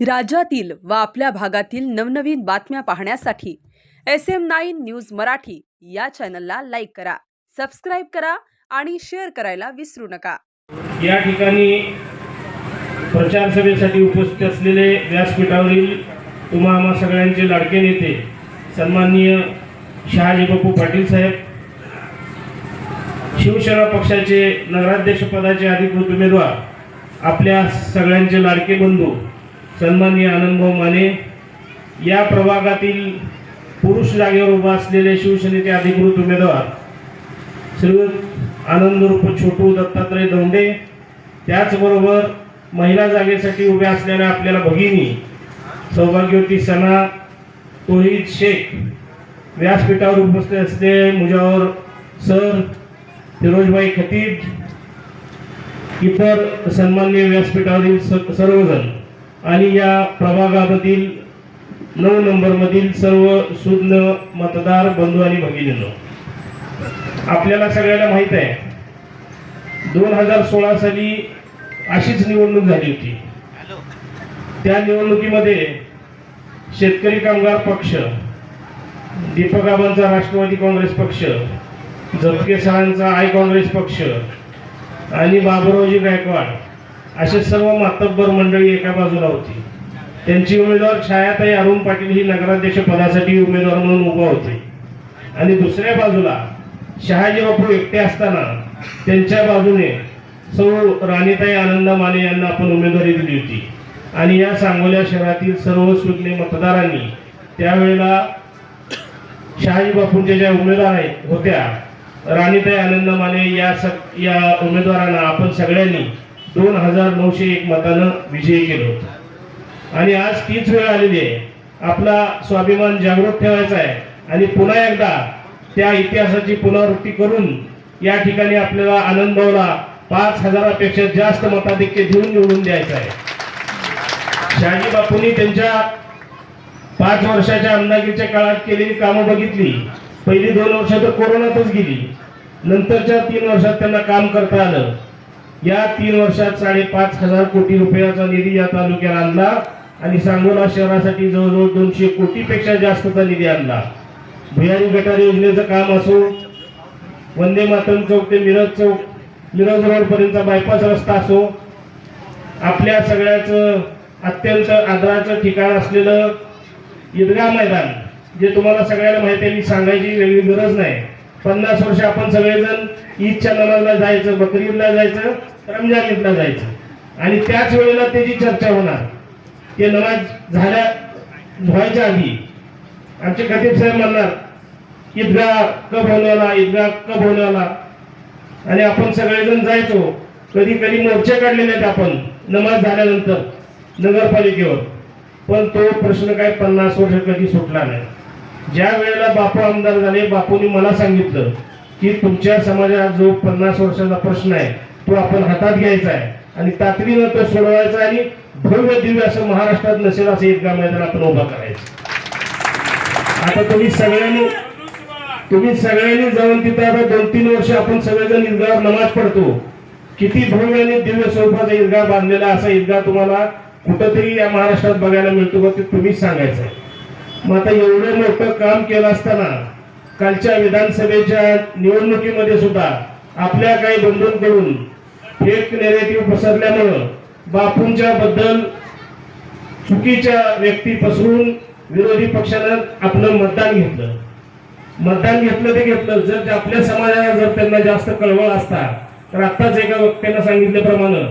राज्यातील व आपल्या भागातील नवनवीन बातम्या पाहण्यासाठी S M nine news Marathi या चॅनलला लाईक करा सबस्क्राईब करा आणि शेअर करायला विसरू नका. या ठिकाणी प्रचार सभेसाठी उपस्थित असलेले व्यासपीठावरील तुम्हा आम्हा सगळ्यांचे लाडके नेते सन्माननीय शहाजी बापू पाटील साहेब शिवसेना पक्षाचे नगराध्यक्षपदाचे अधिकृत उमेदवार आपल्या सगळ्यांचे लाडके बंधू सन्माननीय आनंदभाऊ माने या प्रभागातील पुरुष जागेवर उभा असलेले शिवसेनेचे अधिकृत उमेदवार श्री आनंद रूप छोटू दत्तात्रय दोंडे त्याचबरोबर महिला जागेसाठी उभ्या असलेल्या आपल्याला भगिनी सौभाग्यवती सना तोहिद शेख व्यासपीठावर उपस्थित असले मुजावर सर फिरोजभाई खतीब इतर सन्माननीय व्यासपीठावरील स- सर्वजण. आणि या प्रभागामधील नऊ नंबरमधील सर्व सुज्ञ मतदार बंधू आणि भगिनींनो आपल्याला सगळ्याला माहीत आहे दोन हजार सोळा साली अशीच निवडणूक झाली होती. त्या निवडणुकीमध्ये शेतकरी कामगार पक्ष दीपक आबांचा राष्ट्रवादी काँग्रेस पक्ष झपके सरांचा आय काँग्रेस पक्ष आणि बाबुरावजी गायकवाड असे सर्व मातब्बर मंडळी एका बाजूला होती. त्यांची उमेदवार छायाताई अरुण पाटील ही नगराध्यक्ष पदासाठी उमेदवार म्हणून उभा होते. आणि दुसऱ्या बाजूला शहाजी बापू एकटे असताना त्यांच्या बाजूने सौ राणीताई आनंद माने यांना आपण उमेदवारी दिली होती. आणि या सांगोल्या शहरातील सर्व सुज्ञ मतदारांनी त्यावेळेला शहाजी बापूंच्या ज्या उमेदवार आहेत होत्या राणीताई आनंद माने या स या उमेदवारांना आपण सगळ्यांनी दोन हजार नऊशे एक मतानं विजयी केलं होतं. आणि आज तीच वेळ आलेली आहे. आपला स्वाभिमान जागृत ठेवायचा आहे. आणि पुन्हा एकदा त्या इतिहासाची पुनरावृत्ती करून या ठिकाणी आपल्याला आनंदवला पाच हजारापेक्षा जास्त मताधिक्य देऊन निवडून द्यायचं आहे. शहाजी बापूंनी त्यांच्या पाच वर्षाच्या आमदारकीच्या काळात केलेली कामं बघितली. पहिली दोन वर्ष तर कोरोनातच गेली. नंतरच्या तीन वर्षात त्यांना काम करता आलं. या तीन वर्षात साडेपाच हजार कोटी रुपयाचा निधी या तालुक्याला आणला आणि सांगोला शहरासाठी जवळजवळ दोनशे कोटीपेक्षा जास्तचा निधी आणला. भुयारी गटार योजनेचं काम असो वंदे मातरम चौक ते मिरज चौक मिरज रोडपर्यंतचा बायपास रस्ता असो आपल्या सगळ्याचं अत्यंत आदराचं ठिकाण असलेलं ईदगाह मैदान जे तुम्हाला सगळ्याला माहिती आहे मी सांगायची वेगळी गरज नाही. पन्नास वर्ष आपण सगळेजण ईदच्या नमाजला जायचं बकरी ईदला जायचं रमजान ईदला जायचं. आणि त्याच वेळेला त्याची चर्चा होणार. ते नमाज झाल्या व्हायच्या आधी. आमचे खतीब साहेब म्हणणार ईदगाह कब होण्याला वाला ईदगाह कब होण्याला आणि आपण सगळेजण जायचो. कधी कधी मोर्चे काढलेले आहेत आपण नमाज झाल्यानंतर नगरपालिकेवर. पण तो प्रश्न काय पन्नास वर्ष कधी सुटला नाही. ज्या वेळेला बापू आमदार झाले बापूंनी मला सांगितलं की तुमच्या समाजात जो पन्नास वर्षाचा प्रश्न आहे तो आपण हातात घ्यायचा आहे. आणि तातडीनं तो सोडवायचा आणि भव्य दिव्य असं महाराष्ट्रात नसेल असं ईदगाह मैदान आपण उभा करायचं. आता तुम्ही सगळ्यांनी तुम्ही सगळ्यांनी जाऊन तिथे आता दोन तीन वर्ष आपण सगळेजण ईदगावर नमाज पडतो. किती भव्य आणि दिव्य स्वरूपाचा ईदगाह बांधलेला असा ईदगाह तुम्हाला कुठंतरी या महाराष्ट्रात बघायला मिळतो का ते तुम्हीच सांगायचं आहे. मग आता एवढं मोठं काम केलं असताना कालच्या विधानसभेच्या निवडणुकीमध्ये सुद्धा आपल्या काही बंधूंकडून फेक नेरेटिव्ह पसरल्यामुळं बापूंच्या बद्दल चुकीच्या व्यक्ती पसरून विरोधी पक्षानं आपलं मतदान घेतलं. मतदान घेतलं ते घेतलं. जर आपल्या समाजाला जर त्यांना जास्त कळवळ असता तर आत्ताच एका वक्त्यानं सांगितल्याप्रमाणे